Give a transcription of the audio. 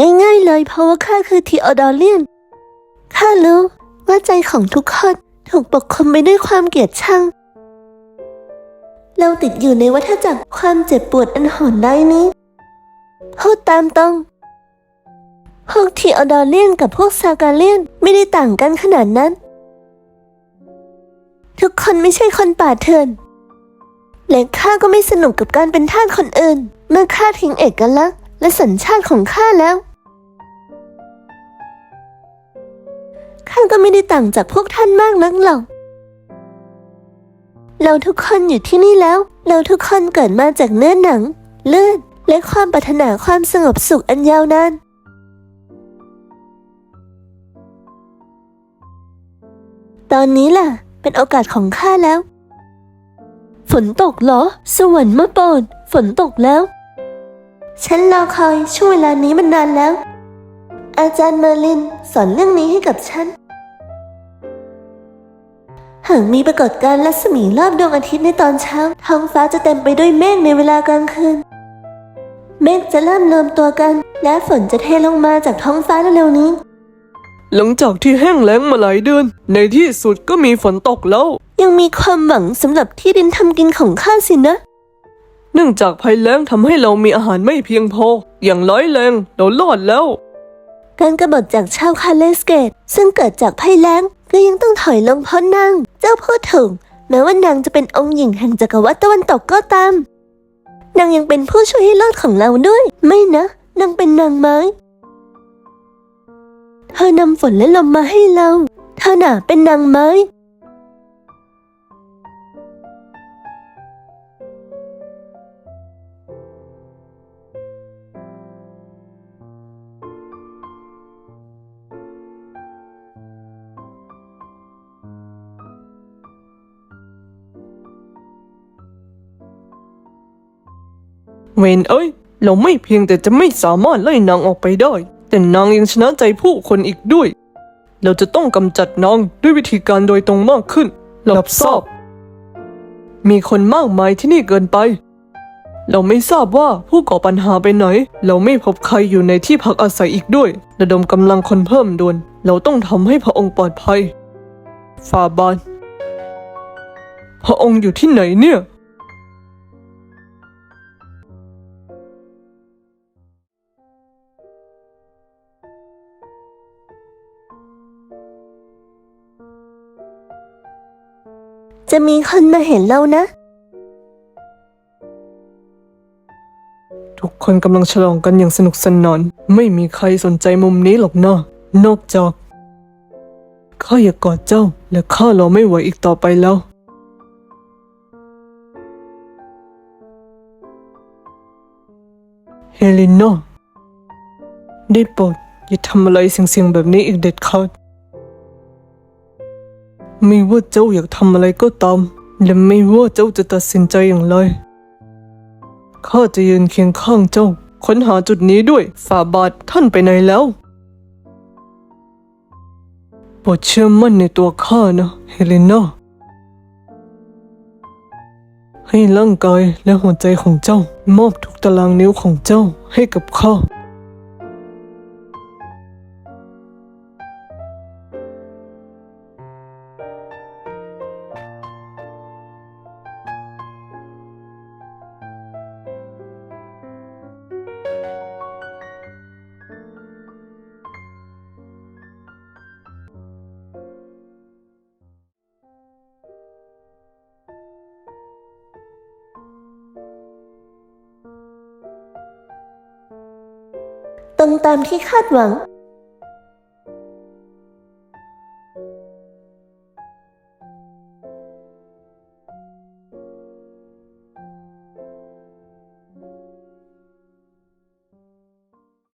ง่ายๆเลยเพราะว่าข้าคือทีออดอเลียน ข้ารู้ว่าใจของทุกคนถูกปกคลุมไปด้วยความเกลียดชัง เราติดอยู่ในวัฏจักรความเจ็บปวดอันโหดร้ายนี้พูดตามตรง พวกทีออดอเลียนกับพวกซากาเลียนไม่ได้ต่างกันขนาดนั้น ทุกคนไม่ใช่คนป่าเถื่อน และข้าก็ไม่สนุกกับการเป็นทาสคนอื่น เมื่อข้าทิ้งเอกลักษณ์และสัญชาติของข้าแล้ว ข้าก็ไม่ได้ต่างจากพวกท่านมากนักหรอก เราทุกคนอยู่ที่นี่แล้ว เราทุกคนเกิดมาจากเนื้อหนัง เลือด และความปรารถนาความสงบสุขอันยาวนานตอนนี้ล่ะ เป็นโอกาสของข้าแล้ว ฝนตกเหรอ สวรรค์มาโปรดฝนตกแล้ว ฉันรอคอยช่วงเวลานี้มันนานแล้ว อาจารย์เมอร์ลินสอนเรื่องนี้ให้กับฉัน หากมีปรากฏการณ์รัศมีรอบดวงอาทิตย์ในตอนเช้า ท้องฟ้าจะเต็มไปด้วยเมฆในเวลากลางคืน เมฆจะเริ่มรวมตัวกัน และฝนจะเทลงมาจากท้องฟ้าเร็วๆนี้ หลังจากที่แห้งแล้งมาหลายเดือน ในที่สุดก็มีฝนตกแล้ว ยังมีความหวังสำหรับที่ดินทำกินของข้าสินะ เนื่องจากภัยแล้งทำให้เรามีอาหารไม่เพียงพอ อย่างร้อยแรงเรารอดแล้ว การกบฏจากชาวคาเลสเกต ซึ่งเกิดจากภัยแล้งก็ยังต้องถอยลงเพราะนาง เจ้าพูดถูกแม้ว่านางจะเป็นองค์หญิงแห่งจักรวรรดิตะวันตกก็ตาม นางยังเป็นผู้ช่วยให้รอดของเราด้วย ไม่นะ นางเป็นนางไม้ เธอนำฝนและลมมาให้เรา เธอน่ะเป็นนางไม้ เวนเอ้ย เราไม่เพียงแต่จะไม่สามารถไล่นางออกไปได้ แต่นางยังชนะใจผู้คนอีกด้วย เราจะต้องกำจัดนางด้วยวิธีการโดยตรงมากขึ้นรับทราบมีคนมากมายที่นี่เกินไป เราไม่ทราบว่าผู้ก่อปัญหาไปไหน เราไม่พบใครอยู่ในที่พักอาศัยอีกด้วย ระดมกำลังคนเพิ่มด่วน เราต้องทำให้พระองค์ปลอดภัย ฟาบาน พระองค์อยู่ที่ไหนเนี่ย จะมีคนมาเห็นเรานะ ทุกคนกำลังฉลองกันอย่างสนุกสนาน ไม่มีใครสนใจมุมนี้หรอกนะนอกจากข้าอยากกอดเจ้า และข้ารอไม่ไหวอีกต่อไปแล้ว เฮลิน่าได้โปรดอย่าทำอะไรเสี่ยงๆแบบนี้อีกเด็ดขาด ไม่ว่าเจ้าอยากทำอะไรก็ตาม และไม่ว่าเจ้าจะตัดสินใจอย่างไร ข้าจะยืนเคียงข้างเจ้า ค้นหาจุดนี้ด้วย ฝ่าบาทท่านไปไหนแล้วโปรดเชื่อมั่นในตัวข้านะเฮเลนาให้ร่างกายและหัวใจของเจ้ามอบทุกตารางนิ้วของเจ้าให้กับข้า รงตามที่คาดหวัง